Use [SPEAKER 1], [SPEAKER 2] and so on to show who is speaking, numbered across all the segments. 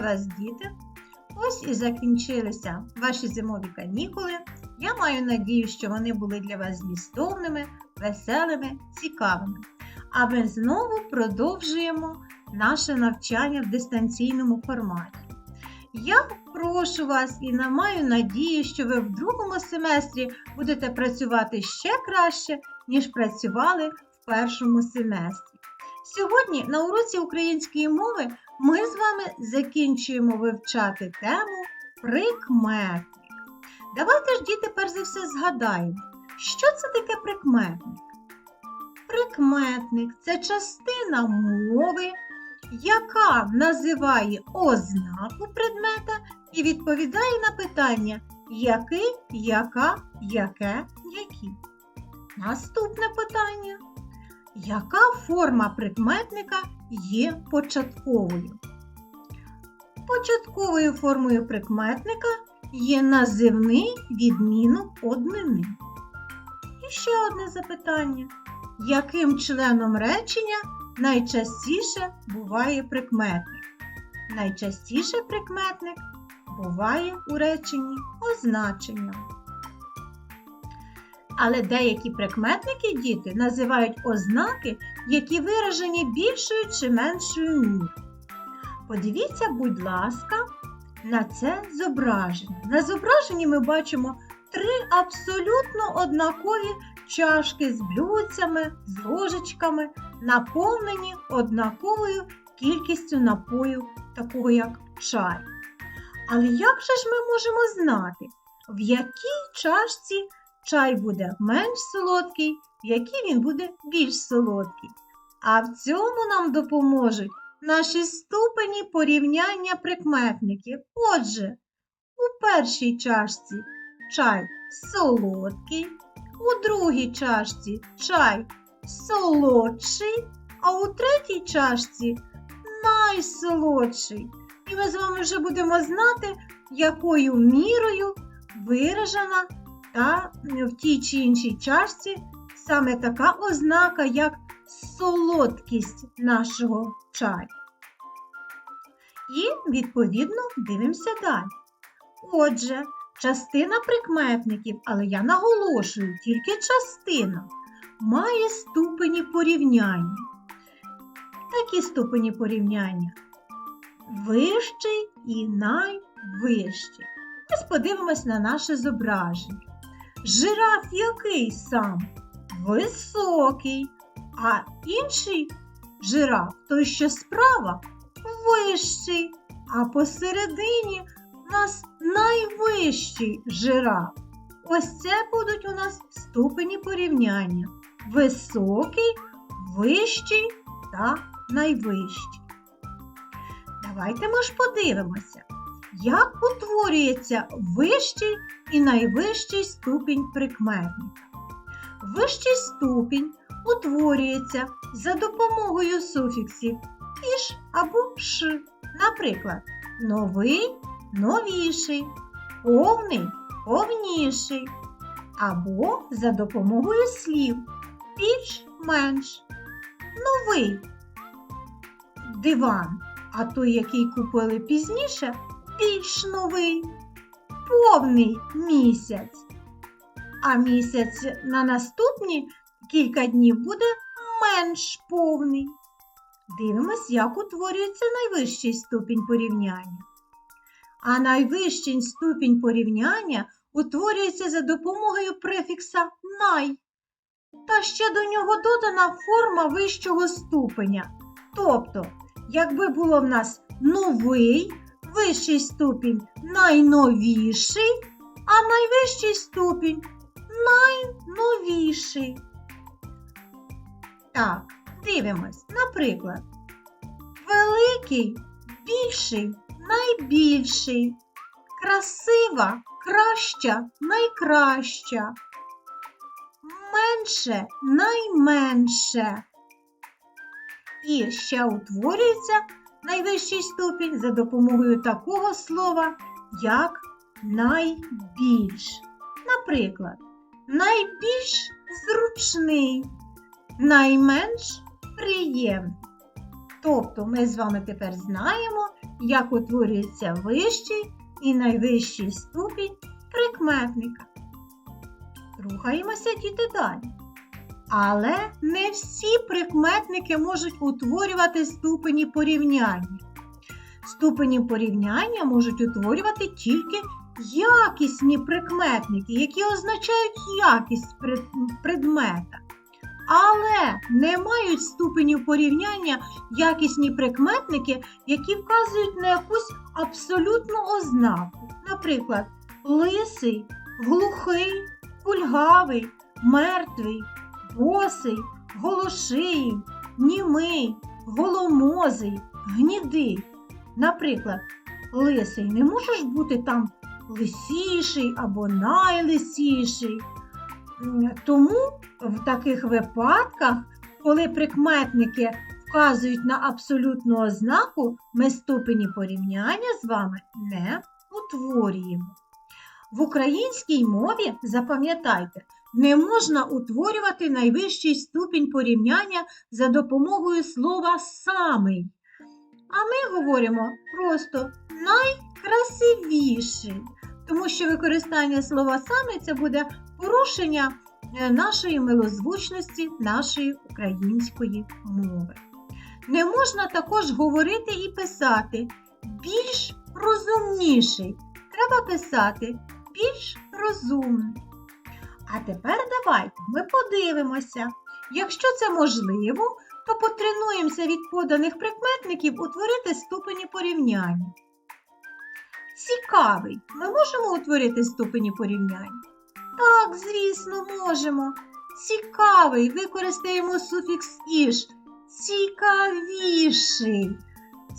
[SPEAKER 1] вас, діти! Ось і закінчилися ваші зимові канікули. Я маю надію, що вони були для вас змістовними, веселими, цікавими. А ми знову продовжуємо наше навчання в дистанційному форматі. Я прошу вас і маю надію, що ви в другому семестрі будете працювати ще краще, ніж працювали в першому семестрі. Сьогодні на уроці української мови ми з вами закінчуємо вивчати тему прикметник. Давайте ж, діти, перш за все згадаємо, що це таке прикметник? Прикметник це частина мови, яка називає ознаку предмета і відповідає на питання який, яка, яке, які. Наступне питання. Яка форма прикметника є початковою? Початковою формою прикметника є називний відмінок однини. І ще одне запитання. Яким членом речення найчастіше буває прикметник? Найчастіше прикметник буває у реченні означенням. Але деякі прикметники діти називають ознаки, які виражені більшою чи меншою мірою. Подивіться, будь ласка, на це зображення. На зображенні ми бачимо три абсолютно однакові чашки з блюдцями, з ложечками, наповнені однаковою кількістю напою, такого як чай. Але як же ж ми можемо знати, в якій чашці чай буде менш солодкий, в якій він буде більш солодкий? А в цьому нам допоможуть наші ступені порівняння прикметників. Отже, у першій чашці чай солодкий, у другій чашці чай солодший, а у третій чашці найсолодший. І ми з вами вже будемо знати, якою мірою виражена та в тій чи іншій чашці саме така ознака, як солодкість нашого чаю. І, відповідно, дивимося далі. Отже, частина прикметників, але я наголошую, тільки частина, має ступені порівняння. Такі ступені порівняння вищий і найвищий. Ось подивимось на наше зображення. Жираф який сам? Високий, а інший жираф, той, що справа, вищий, а посередині у нас найвищий жираф. Ось це будуть у нас ступені порівняння. Високий, вищий та найвищий. Давайте ми ж подивимося, як утворюється вищий і найвищий ступінь прикметника. Вищий ступінь утворюється за допомогою суфіксів іш або ш. Наприклад, новий новіший, повний повніший, або за допомогою слів більш менш. Новий диван, а той, який купили пізніше, більш новий, повний місяць. А місяць на наступні кілька днів буде менш повний. Дивимось, як утворюється найвищий ступінь порівняння. А найвищий ступінь порівняння утворюється за допомогою префікса най. Та ще до нього додана форма вищого ступеня. Тобто, якби було в нас новий, вищий ступінь найновіший, а найвищий ступінь найновіший. Так, дивимось. Наприклад, великий, більший, найбільший, красива, краща, найкраща, менше, найменше. І ще утворюється найвищий ступінь за допомогою такого слова, як найбільш. Наприклад, найбільш зручний, найменш приємний. Тобто ми з вами тепер знаємо, як утворюється вищий і найвищий ступінь прикметника. Рухаємося діти далі. Але не всі прикметники можуть утворювати ступені порівняння. Ступені порівняння можуть утворювати тільки якісні прикметники, які означають якість предмета. Але не мають ступенів порівняння якісні прикметники, які вказують на якусь абсолютну ознаку. Наприклад, лисий, глухий, кульгавий, мертвий, босий, голошиїв, німий, голомозий, гнідий. Наприклад, лисий не може ж бути там лисіший або найлисіший. Тому в таких випадках, коли прикметники вказують на абсолютну ознаку, ми ступені порівняння з вами не утворюємо. В українській мові, запам'ятайте, не можна утворювати найвищий ступінь порівняння за допомогою слова самий. А ми говоримо просто найкрасивіший, тому що використання слова самий це буде порушення е, нашої милозвучності, нашої української мови. Не можна також говорити і писати більш розумніший. Треба писати більш розумний. А тепер давайте ми подивимося. Якщо це можливо, то потренуємося від поданих прикметників утворити ступені порівняння. Цікавий. Ми можемо утворити ступені порівняння? Так, звісно, можемо. Цікавий. Використаємо суфікс іш. Цікавіший.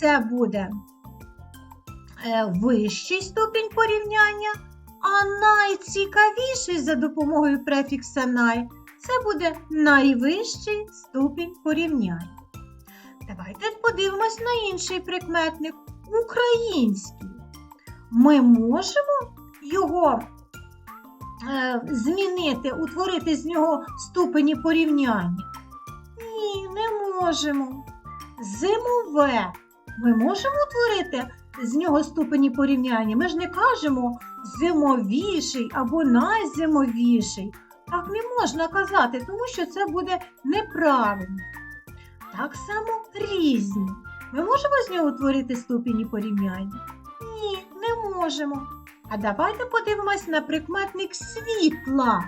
[SPEAKER 1] Це буде е, вищий ступінь порівняння, а найцікавіший за допомогою префікса най це буде найвищий ступінь порівняння. Давайте подивимось на інший прикметник український. Ми можемо його е, змінити, утворити з нього ступені порівняння? Ні, не можемо. Зимове. Ми можемо утворити з нього ступені порівняння. Ми ж не кажемо зимовіший або найзимовіший. Так не можна казати, тому що це буде неправильно. Так само різні. Ми можемо з нього утворити ступені порівняння? Ні, не можемо. А давайте подивимось на прикметник світла.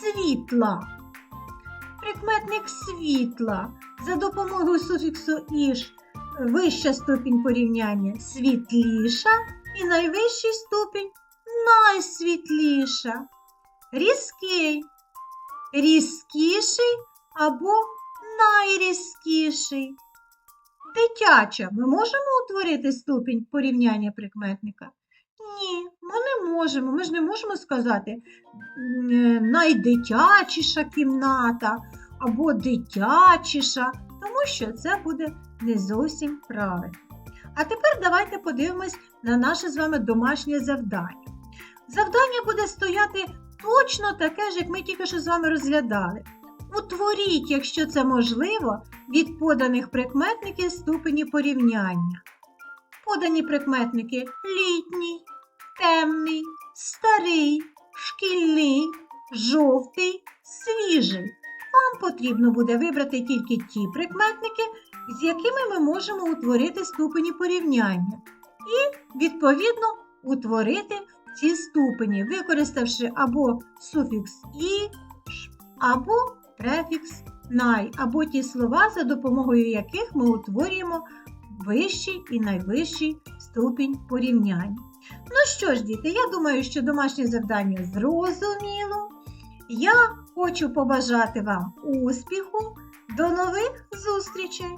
[SPEAKER 1] Світла. Прикметник світла. За допомогою суфіксу іш вища ступінь порівняння світліша і найвищий ступінь найсвітліша. Різкий, різкіший або найрізкіший. Дитяча. Ми можемо утворити ступінь порівняння прикметника? Ні, ми не можемо. Ми ж не можемо сказати е, найдитячіша кімната або дитячіша, тому що це буде не зовсім правильно. А тепер давайте подивимось на наше з вами домашнє завдання. Завдання буде стояти точно таке ж, як ми тільки що з вами розглядали. Утворіть, якщо це можливо, від поданих прикметників ступені порівняння. Подані прикметники літній, темний, старий, шкільний, жовтий, свіжий. Вам потрібно буде вибрати тільки ті прикметники, з якими ми можемо утворити ступені порівняння. І, відповідно, утворити ці ступені, використавши або суфікс і, або префікс най, або ті слова, за допомогою яких ми утворюємо вищий і найвищий ступінь порівняння. Ну що ж, діти, я думаю, що домашнє завдання зрозуміло. Я хочу побажати вам успіху. До нових зустрічей!